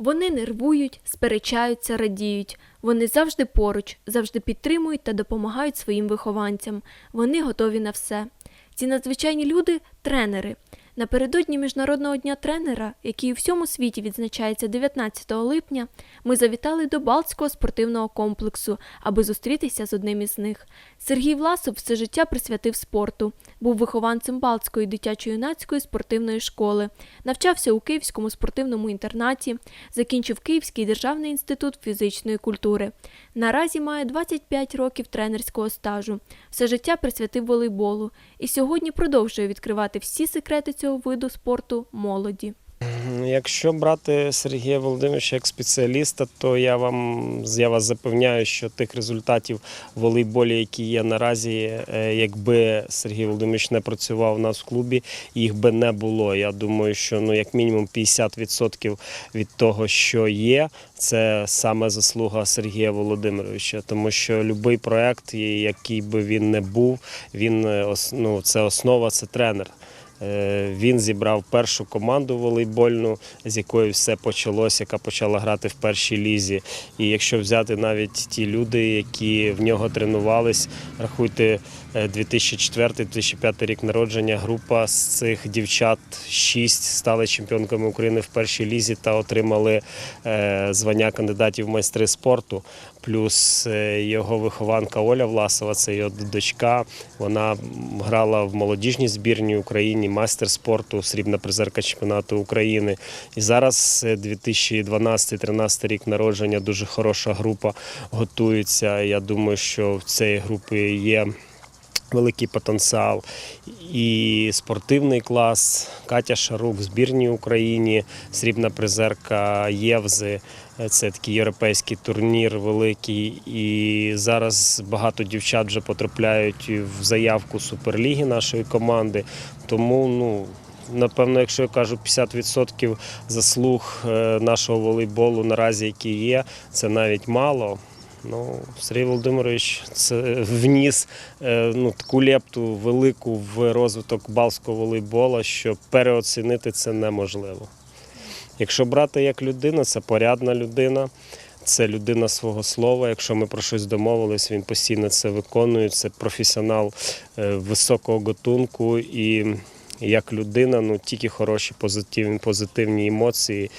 Вони нервують, сперечаються, радіють. Вони завжди поруч, завжди підтримують та допомагають своїм вихованцям. Вони готові на все. Ці надзвичайні люди тренери. Напередодні Міжнародного дня тренера, який у всьому світі відзначається 19 липня, ми завітали до Балтського спортивного комплексу, аби зустрітися з одним із них. Сергій Власов все життя присвятив спорту, був вихованцем Балтської дитячо-юнацької спортивної школи, навчався у Київському спортивному інтернаті, закінчив Київський державний інститут фізичної культури. Наразі має 25 років тренерського стажу. Все життя присвятив волейболу і сьогодні продовжує відкривати всі секрети цього виду спорту молоді. Якщо брати Сергія Володимировича як спеціаліста, то я вам я вас запевняю, що тих результатів волейболі, які є наразі, е, якби Сергій Володимирович не працював у нас в клубі, їх би не було. Я думаю, що ну як мінімум 50% від того, що є, це саме заслуга Сергія Володимировича, тому що будь-який проект, який би він не був, він е, ну, це основа, це тренер. Е, Він зібрав першу команду волейбольну, з якої все почалося, яка почала грати в першій лізі. І якщо взяти навіть ті люди, які в нього тренувались, рахуйте 2004-2005 рік народження, група з цих дівчат шість стали чемпіонками України в першій лізі та отримали е, звання кандидатів в майстри спорту. Плюс е, його вихованка Оля Власова, це його дочка. Вона грала в молодіжній збірній Україні, майстер спорту, срібна призерка чемпіонату України. І зараз е, 2012-13 рік народження, дуже хороша група готується. Я думаю, що в цій групі є великий потенціал. І спортивний клас. Катя Шарук в збірній Україні, срібна призерка Євзи. Це такий європейський турнір великий. І зараз багато дівчат вже потрапляють в заявку Суперліги нашої команди. Тому, ну. Напевно, якщо я кажу 50% заслуг е, нашого волейболу наразі, які є, це навіть мало. Ну, Сергій Володимирович це вніс е, ну, таку лепту велику в розвиток балського волейбола, що переоцінити це неможливо. Якщо брати як людина, це порядна людина, це людина свого слова. Якщо ми про щось домовились, він постійно це виконує. Це професіонал е, високого готунку і як людина, ну тільки хороші позитивні, позитивні емоції.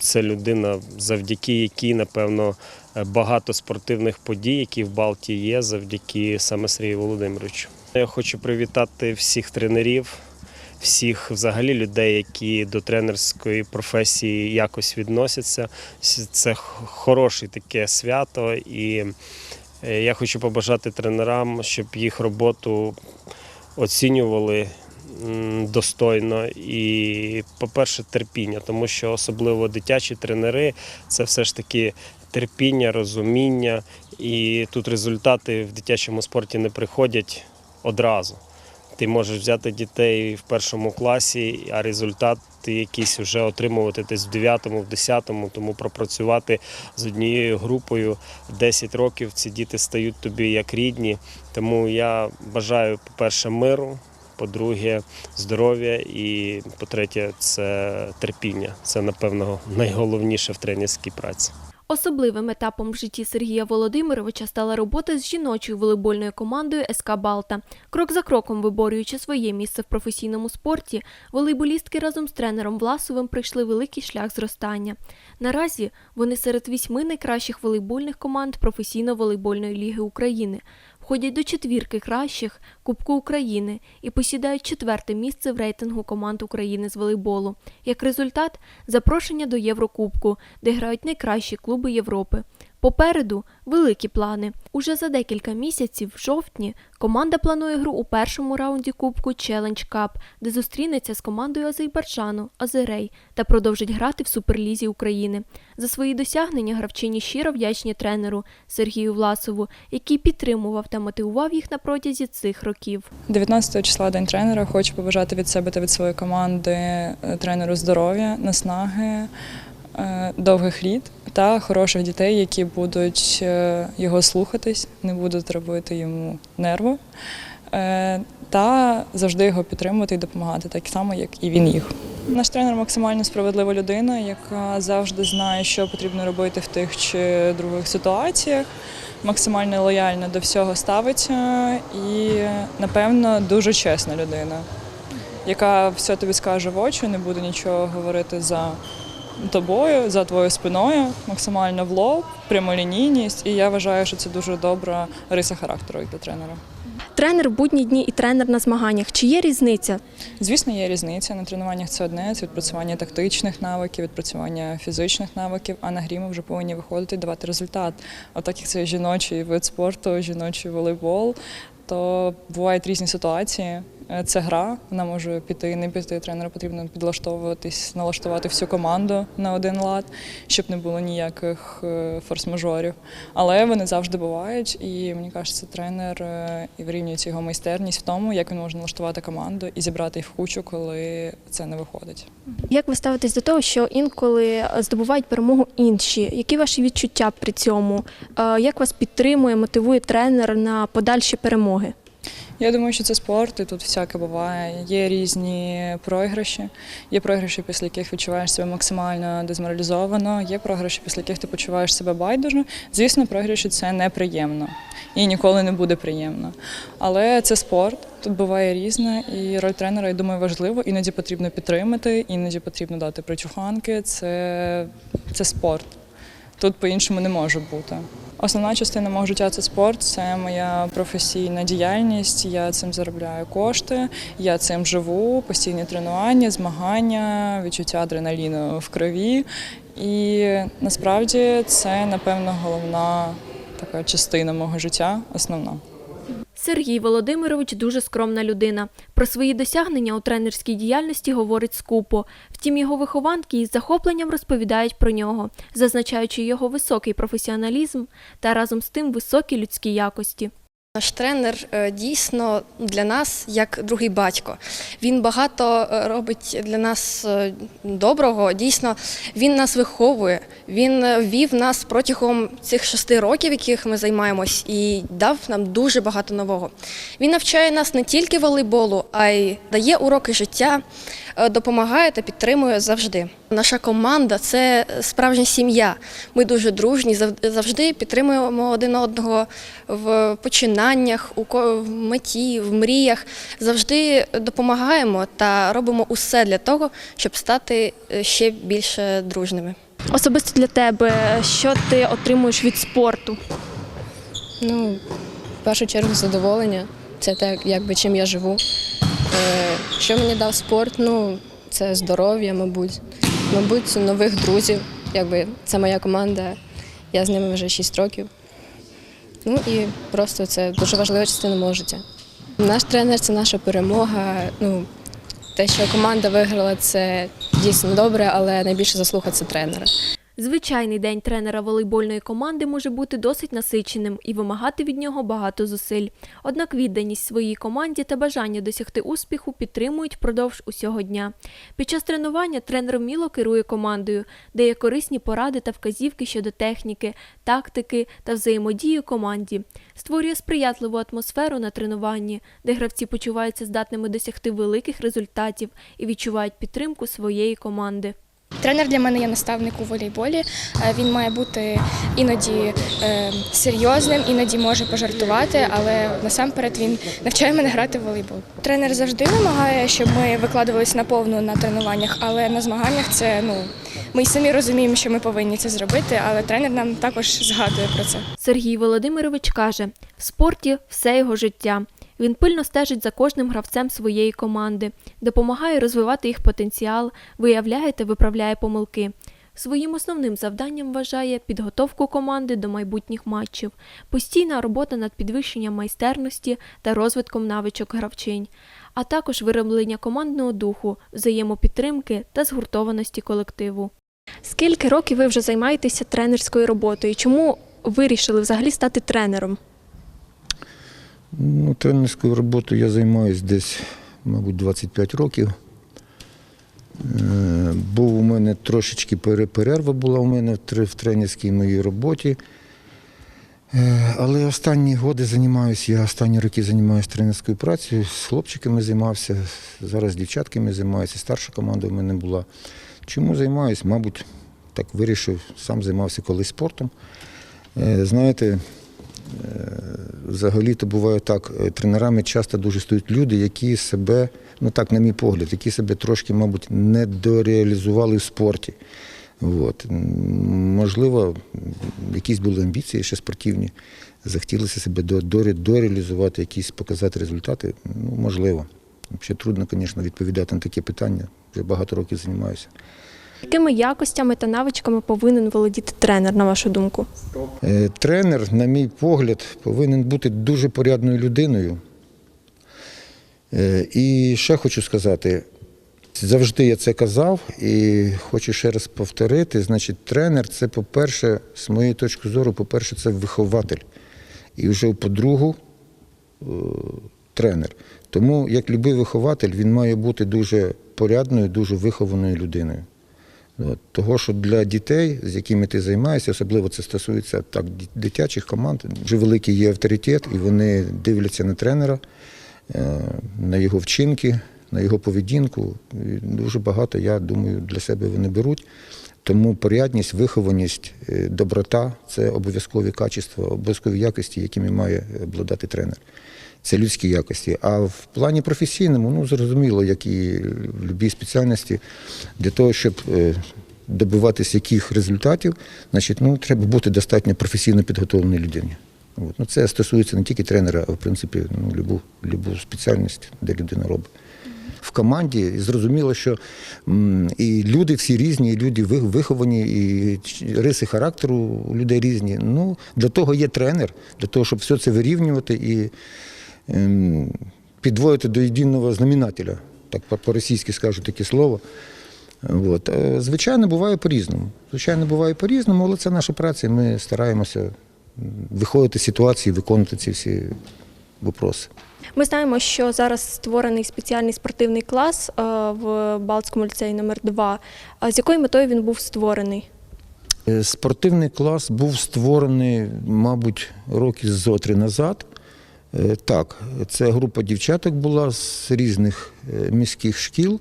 Це людина, завдяки якій, напевно, е, багато спортивних подій, які в Балті є, завдяки саме Сергію Володимировичу. Я хочу привітати всіх тренерів, всіх взагалі людей, які до тренерської професії якось відносяться. Це хороше таке свято, і е, я хочу побажати тренерам, щоб їх роботу оцінювали достойно і, по-перше, терпіння, тому що особливо дитячі тренери це все ж таки терпіння, розуміння, і тут результати в дитячому спорті не приходять одразу. Ти можеш взяти дітей в першому класі, а результати якісь вже отримувати десь в 9-му, в 10-му, тому пропрацювати з однією групою 10 років ці діти стають тобі як рідні. Тому я бажаю, по-перше, миру, по-друге, здоров'я і по-третє, це терпіння. Це, напевно, найголовніше в тренерській праці. Особливим етапом в житті Сергія Володимировича стала робота з жіночою волейбольною командою СК Балта. Крок за кроком виборюючи своє місце в професійному спорті, волейболістки разом з тренером Власовим пройшли великий шлях зростання. Наразі вони серед вісьми найкращих волейбольних команд професійно-волейбольної ліги України. Входять до четвірки кращих Кубку України і посідають четверте місце в рейтингу команд України з волейболу. Як результат, запрошення до Єврокубку, де грають найкращі клуби Європи. Попереду великі плани. Уже за декілька місяців, в жовтні, команда планує гру у першому раунді Кубку Challenge Cup, де зустрінеться з командою Азербайджану Азерей та продовжить грати в Суперлізі України. За свої досягнення гравчині щиро вдячні тренеру Сергію Власову, який підтримував та мотивував їх на протязі цих років. 19 числа день тренера. Хочу побажати від себе та від своєї команди е, тренеру здоров'я, наснаги, довгих літ та хороших дітей, які будуть е, його слухатись, не будуть робити йому нерву. Е, та завжди його підтримувати і допомагати, так само, як і він їх. Наш тренер максимально справедлива людина, яка завжди знає, що потрібно робити в тих чи других ситуаціях, максимально лояльно до всього ставиться і, напевно, дуже чесна людина, яка все тобі скаже в очі, не буде нічого говорити за тобою, за твоєю спиною, максимально в лоб, прямолінійність. І я вважаю, що це дуже добра риса характеру для тренера. Тренер в будні дні і тренер на змаганнях. Чи є різниця? Звісно, є різниця. На тренуваннях це одне, це відпрацювання тактичних навиків, відпрацювання фізичних навиків, а на грі ми вже повинні виходити і давати результат. А так як це жіночий вид спорту, жіночий волейбол, то бувають різні ситуації. Е, Це гра, вона може піти, не піти. Тренеру потрібно підлаштовуватись, налаштувати всю команду на один лад, щоб не було ніяких е, форс-мажорів. Але вони завжди бувають, і мені кажеться, тренер е, і вирівнюється його майстерність в тому, як він може налаштувати команду і зібрати їх в кучу, коли це не виходить. Як ви ставитесь до того, що інколи здобувають перемогу інші? Які ваші відчуття при цьому? Як вас підтримує, мотивує тренер на подальші перемоги? Я думаю, що це спорт, і тут всяке буває. Є різні програші. Є програші, після яких відчуваєш себе максимально дезморалізовано. Є програші, після яких ти почуваєш себе байдуже. Звісно, програші це неприємно і ніколи не буде приємно. Але це спорт, тут буває різне, і роль тренера, я думаю, важливо. Іноді потрібно підтримати, іноді потрібно дати причуханки. Це, це спорт. Тут по-іншому не може бути. Основна частина мого життя це спорт, це моя професійна діяльність. Я цим заробляю кошти, я цим живу, постійні тренування, змагання, відчуття адреналіну в крові. І насправді це, напевно, головна така частина мого життя, основна. Сергій Володимирович дуже скромна людина. Про свої досягнення у тренерській діяльності говорить скупо. Втім, його вихованки із захопленням розповідають про нього, зазначаючи його високий професіоналізм та разом з тим високі людські якості. Наш тренер е, дійсно для нас як другий батько. Він багато е, робить для нас е, доброго. Дійсно, він нас виховує. Він вів нас протягом цих шести років, яких ми займаємось, і дав нам дуже багато нового. Він навчає нас не тільки волейболу, а й дає уроки життя, допомагає та підтримує завжди. Наша команда це справжня сім'я. Ми дуже дружні, завжди підтримуємо один одного в починаннях, в меті, в мріях. Завжди допомагаємо та робимо усе для того, щоб стати е, ще більше дружними. Особисто для тебе, що ти отримуєш від спорту? Ну, в першу чергу задоволення. Це те, якби чим я живу. Що мені дав спорт? Ну, це здоров'я, мабуть. Мабуть, нових друзів. Якби це моя команда. Я з ними вже 6 років. Ну і просто це дуже важлива частина мого життя. Наш тренер це наша перемога. Ну, те, що команда виграла, це дійсно добре, але найбільше заслуга це тренера. Звичайний день тренера волейбольної команди може бути досить насиченим і вимагати від нього багато зусиль. Однак відданість своїй команді та бажання досягти успіху підтримують впродовж усього дня. Під час тренування тренер вміло керує командою, дає корисні поради та вказівки щодо техніки, тактики та взаємодії команді, створює сприятливу атмосферу на тренуванні, де гравці почуваються здатними досягти великих результатів і відчувають підтримку своєї команди. Тренер для мене є наставник у волейболі. Е, Він має бути іноді е, серйозним, іноді може пожартувати, але насамперед він навчає мене грати в волейбол. Тренер завжди вимагає, щоб ми викладувалися наповну на тренуваннях, але на змаганнях це ну ми й самі розуміємо, що ми повинні це зробити, але тренер нам також згадує про це. Сергій Володимирович каже: в спорті все його життя. Він пильно стежить за кожним гравцем своєї команди, допомагає розвивати їх потенціал, виявляє та виправляє помилки. Своїм основним завданням вважає підготовку команди до майбутніх матчів, постійна робота над підвищенням майстерності та розвитком навичок гравчинь, а також вироблення командного духу, взаємопідтримки та згуртованості колективу. Скільки років ви вже займаєтеся тренерською роботою? Чому вирішили взагалі стати тренером? Ну, тренерською роботою я займаюся десь, мабуть, 25 років. Е, Був у мене трошечки перерва була у мене в тренерській моїй роботі. Е, Але останні роки займаюся, я останні роки займаюся тренерською працею, з хлопчиками займався, зараз з дівчатками займаюся, старша команда в мене була. Чому займаюся? Мабуть, так вирішив, сам займався колись спортом. Е, Знаєте, е, взагалі-то буває так, е, тренерами часто дуже стають люди, які себе, ну так, на мій погляд, які себе трошки, мабуть, не дореалізували в спорті. От. Можливо, якісь були амбіції ще спортивні, захотілося себе дореалізувати, якісь показати результати. Ну, можливо. Ще трудно, звісно, відповідати на такі питання. Вже багато років займаюся. Якими якостями та навичками повинен володіти тренер, на вашу думку? Е, Тренер, на мій погляд, повинен бути дуже порядною людиною. Е, І ще хочу сказати, завжди я це казав і хочу ще раз повторити. Значить, тренер це, по-перше, з моєї точки зору, по-перше, це вихователь. І вже по-другу, е, тренер. Тому, як любий вихователь, він має бути дуже порядною, дуже вихованою людиною. Того, що для дітей, з якими ти займаєшся, особливо це стосується так, дитячих команд, дуже великий є авторитет, і вони дивляться на тренера, е, на його вчинки, на його поведінку. І дуже багато, я думаю, для себе вони беруть. Тому порядність, вихованість, е, доброта це обов'язкові качества, обов'язкові якості, якими має обладати тренер. Це людські якості. А в плані професійному, ну зрозуміло, як і в будь-якій спеціальності, для того, щоб е, добиватися яких результатів, значить, ну, треба бути достатньо професійно підготовленою людині. От. Ну, це стосується не тільки тренера, а в принципі ну, любу, любу спеціальність, де людина робить. В команді зрозуміло, що і люди всі різні, і люди виховані, і риси характеру у людей різні. Ну, для того є тренер, для того, щоб все це вирівнювати і підводити до єдиного знаменателя. Так по- по-російськи скажу таке слово. От. Е, Звичайно, буває по-різному. Звичайно, буває по-різному, але це наша праця. і Ми стараємося виходити з ситуації, виконувати ці всі вопроси. Ми знаємо, що зараз створений спеціальний спортивний клас е, в Балтському ліцеї номер 2 А з якою метою він був створений? Е, Спортивний клас був створений, мабуть, років зо три назад. Е, Так, це група дівчаток була з різних е, міських шкіл,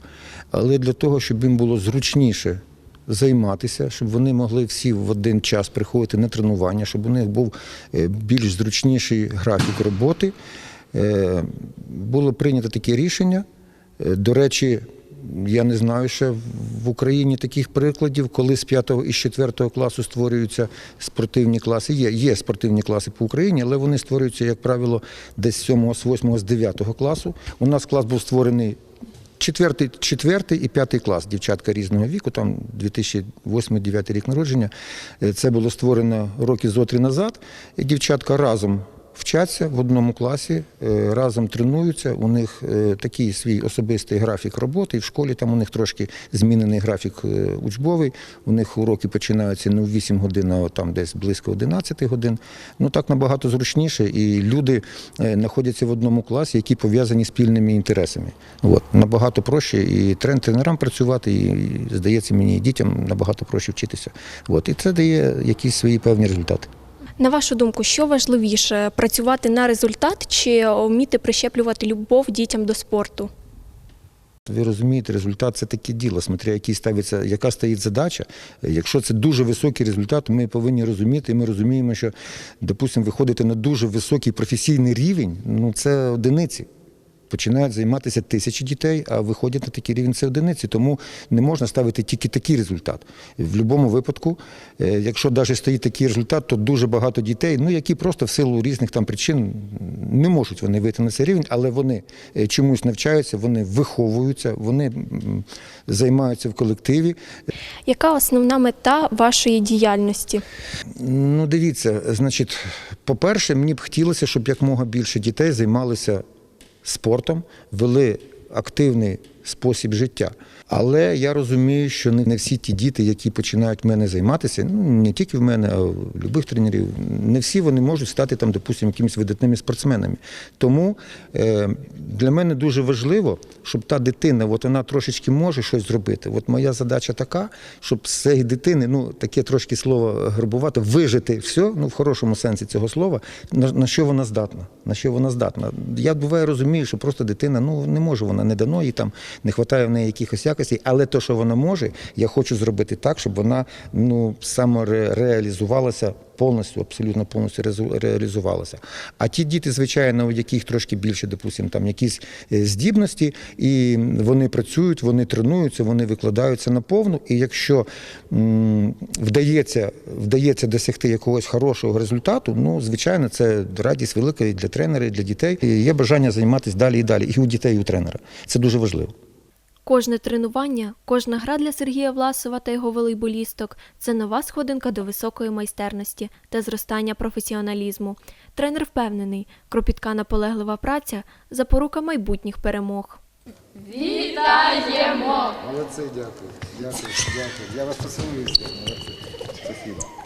але для того, щоб їм було зручніше займатися, щоб вони могли всі в один час приходити на тренування, щоб у них був е, більш зручніший графік роботи, було прийнято таке рішення. До речі, я не знаю ще в Україні таких прикладів, коли з 5 і з 4 класу створюються спортивні класи. Є, є спортивні класи по Україні, але вони створюються, як правило, десь з 7, з 8, з 9 класу. У нас клас був створений четвертий, четвертий і п'ятий клас, дівчатка різного віку, там 2008-2009 рік народження. Е, Це було створено роки зо три назад. І дівчатка разом вчаться в одному класі, е, разом тренуються. У них е, такий свій особистий графік роботи. І в школі там у них трошки змінений графік е, учбовий. У них уроки починаються не в 8 годин, а там десь близько 11 годин. Ну так набагато зручніше. І люди знаходяться в одному класі, які пов'язані спільними інтересами. От набагато проще і трен тренерам працювати, і здається мені, і дітям набагато проще вчитися. От і це дає якісь свої певні результати. На вашу думку, що важливіше працювати на результат чи вміти прищеплювати любов дітям до спорту? Ви розумієте, результат це таке діло, смотря який ставиться, яка стоїть задача. Якщо це дуже високий результат, ми повинні розуміти, ми розуміємо, що, допустимо, виходити на дуже високий професійний рівень, ну це одиниці. Починають займатися тисячі дітей, а виходять на такий рівень це одиниці. Тому не можна ставити тільки такий результат. В будь-якому випадку, е, якщо навіть стоїть такий результат, то дуже багато дітей, ну які просто в силу різних там причин не можуть вони вийти на цей рівень, але вони е, чомусь навчаються, вони виховуються, вони займаються в колективі. Яка основна мета вашої діяльності? Ну, дивіться, значить, по-перше, мені б хотілося, щоб якмога більше дітей займалися спортом, вели активний спосіб життя. Але я розумію, що не всі ті діти, які починають в мене займатися, ну не тільки в мене, а в любих тренерів, не всі вони можуть стати там, допустимо, якимись видатними спортсменами. Тому е, для мене дуже важливо, щоб та дитина, от вона трошечки може щось зробити. От моя задача така, щоб з цієї дитини, ну таке трошки слово грабувати, вижити все, ну в хорошому сенсі цього слова, на, на що вона здатна. На що вона здатна. Я буває розумію, що просто дитина ну не може, вона не дано їй там, не вистачає в неї якихось якостей, але то, що вона може, я хочу зробити так, щоб вона ну самореалізувалася повністю, абсолютно повністю реалізувалася. А ті діти, звичайно, у яких трошки більше, допустимо, там якісь е, здібності, і вони працюють, вони тренуються, вони викладаються на повну. І якщо м, вдається, вдається досягти якогось хорошого результату, ну звичайно, це радість велика і для тренера, і для дітей. І є бажання займатися далі і далі, і у дітей, і у тренера. Це дуже важливо. Кожне тренування, кожна гра для Сергія Власова та його волейболісток це нова сходинка до високої майстерності та зростання професіоналізму. Тренер впевнений, кропітка наполеглива праця запорука майбутніх перемог. Молодці, дякую. Дякую, дякую. Я вас поцілую. Спасибо.